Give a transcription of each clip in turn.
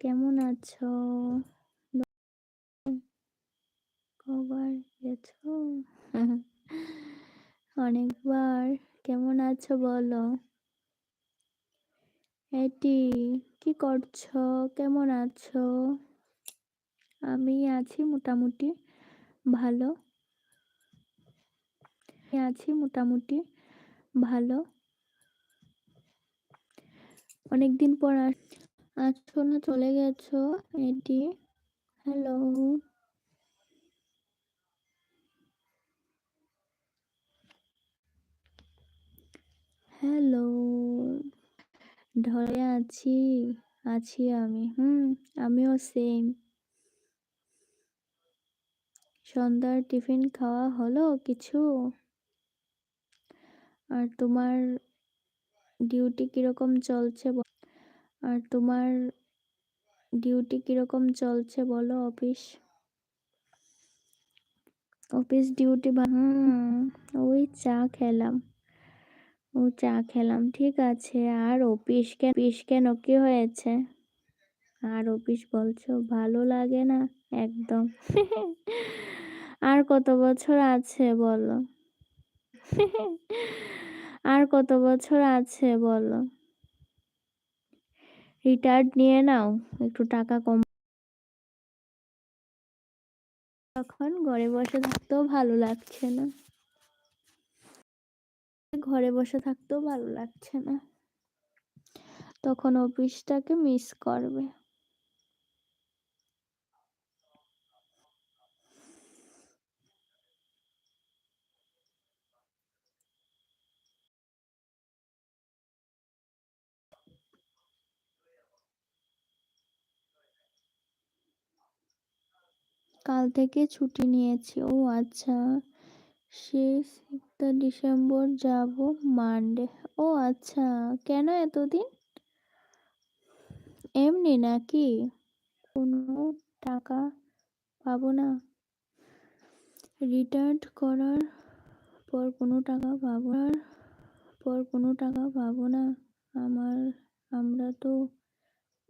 কেমন আছো? কবার গেছো? অনেকবার। কেমন আছো বলো? এটি, কি করছ? কেমন আছো? আমি আছি মোটামুটি ভালো। আছি মোটামুটি ভালো। অনেকদিন পর আস- আসছো না চলে গেছো এটি হ্যালো। হ্যালো। ধরে আছি আছি আমি, হুম, আমিও সেম সন্ধ্যার টিফিন খাওয়া হলো কিছু? আর তোমার ডিউটি কীরকম চলছে আর তোমার ডিউটি কীরকম চলছে বলো অফিস অফিস ডিউটি হুম, ওই চা খেলাম। ও চা খেলাম, ঠিক আছে। আর অফিস কেন অফিস কেন, কি হয়েছে? আর অফিস বলছো, ভালো লাগে না, একদম। আর কত বছর আছে বলো? আর কত বছর আছে বলো? রিটায়ার্ড নিয়ে নাও, একটু টাকা কম। এখন ঘরে বসে থাকতেও ভালো লাগছে না। ঘরে বসে থাকতেও ভালো লাগছে না। তখন অফিসটাকে মিস করবে। কাল থেকে ছুটি নিয়েছি। ও আচ্ছা সিক্সথ ডিসেম্বর যাব মানডে। ও আচ্ছা কেন এতদিন? এমনি নাকি? কোনো টাকা পাবো না। রিটার্ন করার পর কোনো টাকা পাবো না। পর কোনো টাকা পাবো না। আমার, আমরা তো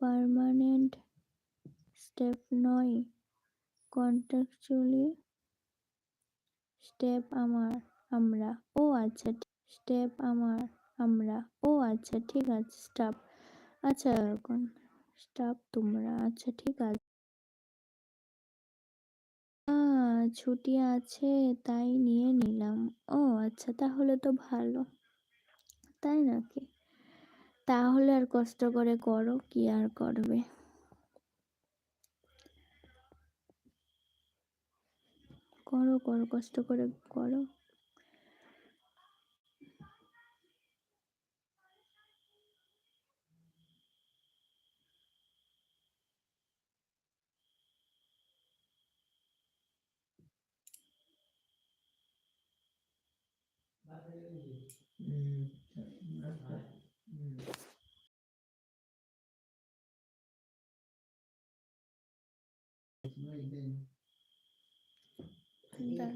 পার্মানেন্ট স্টেপ নয়। কন্ট্রাকচুয়ালি স্টেপ আমার আমরা ও আচ্ছা স্টেপ আমার আমরা ও আচ্ছা ঠিক আছে স্টাফ আচ্ছা কোন স্টাফ তোমরা আচ্ছা ঠিক আছে। ছুটি আছে, তাই নিয়ে নিলাম, ও আচ্ছা তাহলে তো ভালো, তাই নাকি? তাহলে আর কষ্ট করে করো, কি আর করবে? করো করো কষ্ট করে করো। 真的